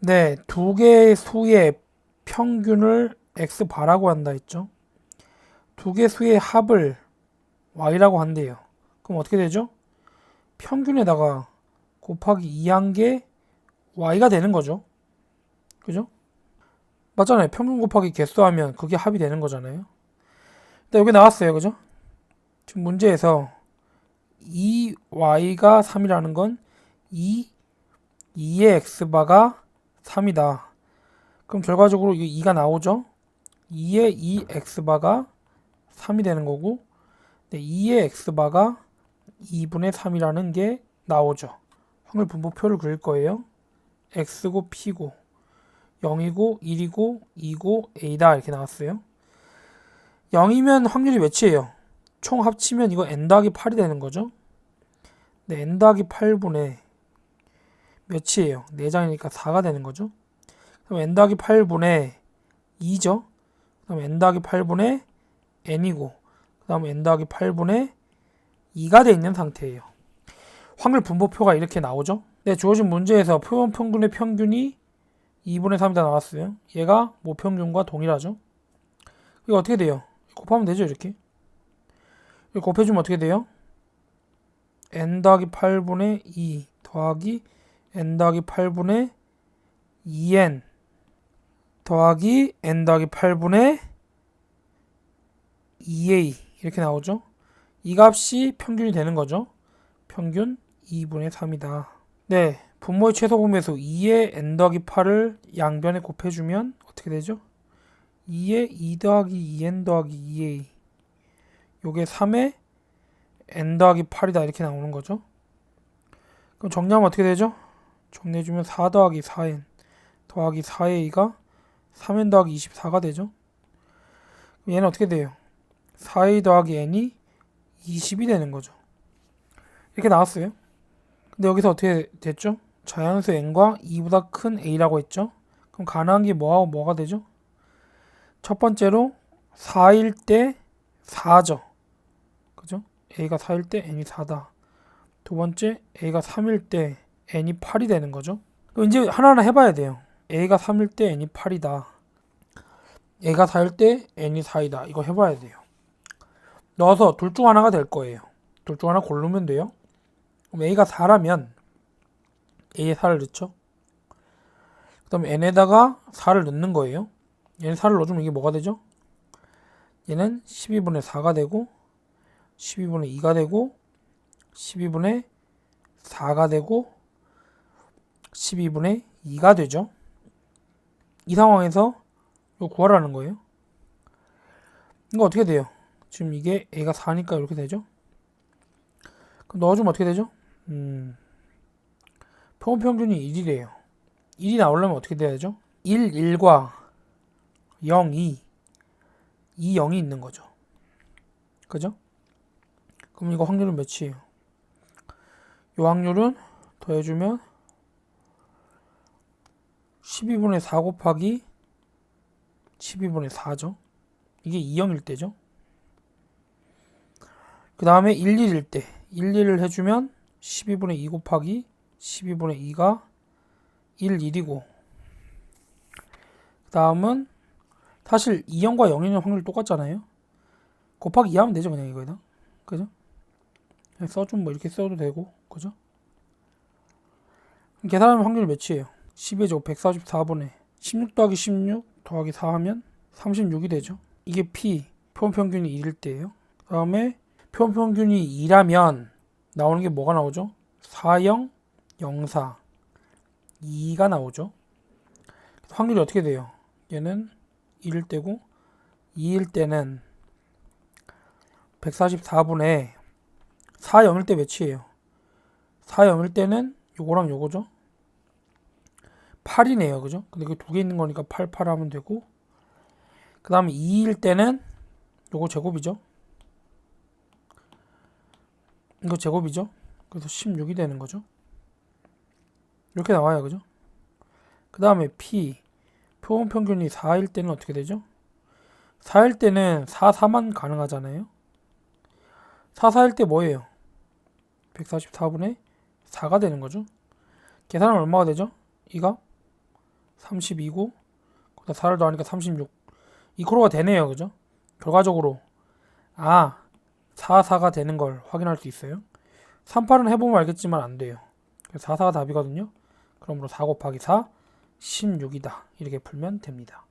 네, 두 개의 수의 평균을 x바라고 한다 했죠. 두 개 수의 합을 y라고 한대요. 그럼 어떻게 되죠? 평균에다가 곱하기 2한 게 y가 되는 거죠. 그죠? 맞잖아요. 평균 곱하기 개수 하면 그게 합이 되는 거잖아요. 근데 여기 나왔어요. 그죠? 지금 문제에서 2y가 3이라는 건 2, 2의 x바가 3이다. 그럼 결과적으로 이 2가 나오죠? 2의 2x바가 3이 되는 거고 네, 2의 x바가 2분의 3이라는 게 나오죠. 확률 분포표를 그릴 거예요. x고 p고 0이고 1이고 2고 a다 이렇게 나왔어요. 0이면 확률이 몇이에요? 총 합치면 이거 n 더하기 8이 되는 거죠. 네, n 더하기 8분의 몇이에요? 4장이니까 4가 되는 거죠. 그럼 n 더하기 8분의 2죠. 그럼 n 더하기 8분의 n이고 그 다음 n 더하기 8분의 2가 돼 있는 상태예요. 확률 분포표가 이렇게 나오죠. 네, 주어진 문제에서 표본 평균의 평균이 2분의 3이다 나왔어요. 얘가 모평균과 동일하죠. 이거 어떻게 돼요? 곱하면 되죠, 이렇게. 곱해주면 어떻게 돼요? n 더하기 8분의 2 더하기 n 더하기 8분의 2n 더하기 n 더하기 8분의 2a 이렇게 나오죠. 이 값이 평균이 되는 거죠. 평균 2분의 3이다. 네, 분모의 최소 공배수 2의 n 더하기 8을 양변에 곱해주면 어떻게 되죠? 2의 2 더하기 2n 더하기 2a 요게 3의 n 더하기 8이다 이렇게 나오는 거죠. 그럼 정리하면 어떻게 되죠? 정리해주면 4 더하기 4n 더하기 4a가 3n 더하기 24가 되죠. 그럼 얘는 어떻게 돼요? 4a 더하기 n이 20이 되는 거죠. 이렇게 나왔어요. 근데 여기서 어떻게 됐죠? 자연수 n과 2보다 큰 a라고 했죠? 그럼 가능한 게 뭐하고 뭐가 되죠? 첫 번째로 4일 때 4죠. 그죠? a가 4일 때 n이 4다. 두 번째 a가 3일 때 n이 8이 되는 거죠. 이제 하나하나 해봐야 돼요. a가 3일 때 n이 8이다. a가 4일 때 n이 4이다. 이거 해봐야 돼요. 넣어서 둘 중 하나가 될 거예요. 둘 중 하나 고르면 돼요. 그럼 a가 4라면 a에 4를 넣죠. 그 다음에 n에다가 4를 넣는 거예요. 얘는 4를 넣어주면 이게 뭐가 되죠? 얘는 12분의 4가 되고 12분의 2가 되고 12분의 4가 되고 12분의 2가 되죠. 이 상황에서 이거 구하라는 거예요. 이거 어떻게 돼요? 지금 이게 a가 4니까 이렇게 되죠. 그럼 넣어주면 어떻게 되죠? 음, 평균이 1이래요. 1이 나오려면 어떻게 돼야죠? 1, 1과 0, 2, 2, 0이 있는 거죠. 그죠? 그럼 이거 확률은 몇이에요? 이 확률은 더해주면 12분의 4 곱하기 12분의 4죠. 이게 2, 0일 때죠. 그 다음에 1, 1일 때 1, 1을 해주면 12분의 2 곱하기 12분의 2가 1, 1이고 그 다음은 사실 2형과 0이는 확률 똑같잖아요. 곱하기 2 하면 되죠, 그냥 이거에다. 그죠? 써주면 뭐 이렇게 써도 되고, 그죠? 계산하면 확률이 몇이에요? 10의 제곱 144분의 16 더하기 16 더하기 4 하면 36이 되죠. 이게 P, 표본평균이 1일 때예요. 그 다음에 표본평균이 2라면 나오는 게 뭐가 나오죠? 4형, 04, 2가 나오죠. 확률이 어떻게 돼요? 얘는 1일 때고 2일 때는 144분의 4, 0일 때 몇이에요? 4, 0일 때는 요거랑 요거죠? 8이네요. 그죠? 근데 그 두 개 있는 거니까 8, 8 하면 되고 그 다음에 2일 때는 요거 제곱이죠? 이거 제곱이죠? 그래서 16이 되는 거죠? 이렇게 나와요. 그죠? 그 다음에 P 표본 평균이 4일 때는 어떻게 되죠? 4일 때는 4, 4만 가능하잖아요. 4, 4일 때 뭐예요? 144분의 4가 되는 거죠. 계산은 얼마가 되죠? 이가 32고 거기다 4를 더하니까 36 이코로가 되네요 그죠? 결과적으로. 아 4, 4가 되는 걸 확인할 수 있어요? 3, 8은 해보면 알겠지만 안 돼요. 그래서 4, 4가 답이거든요. 그러므로 4 곱하기 4 16이다. 이렇게 풀면 됩니다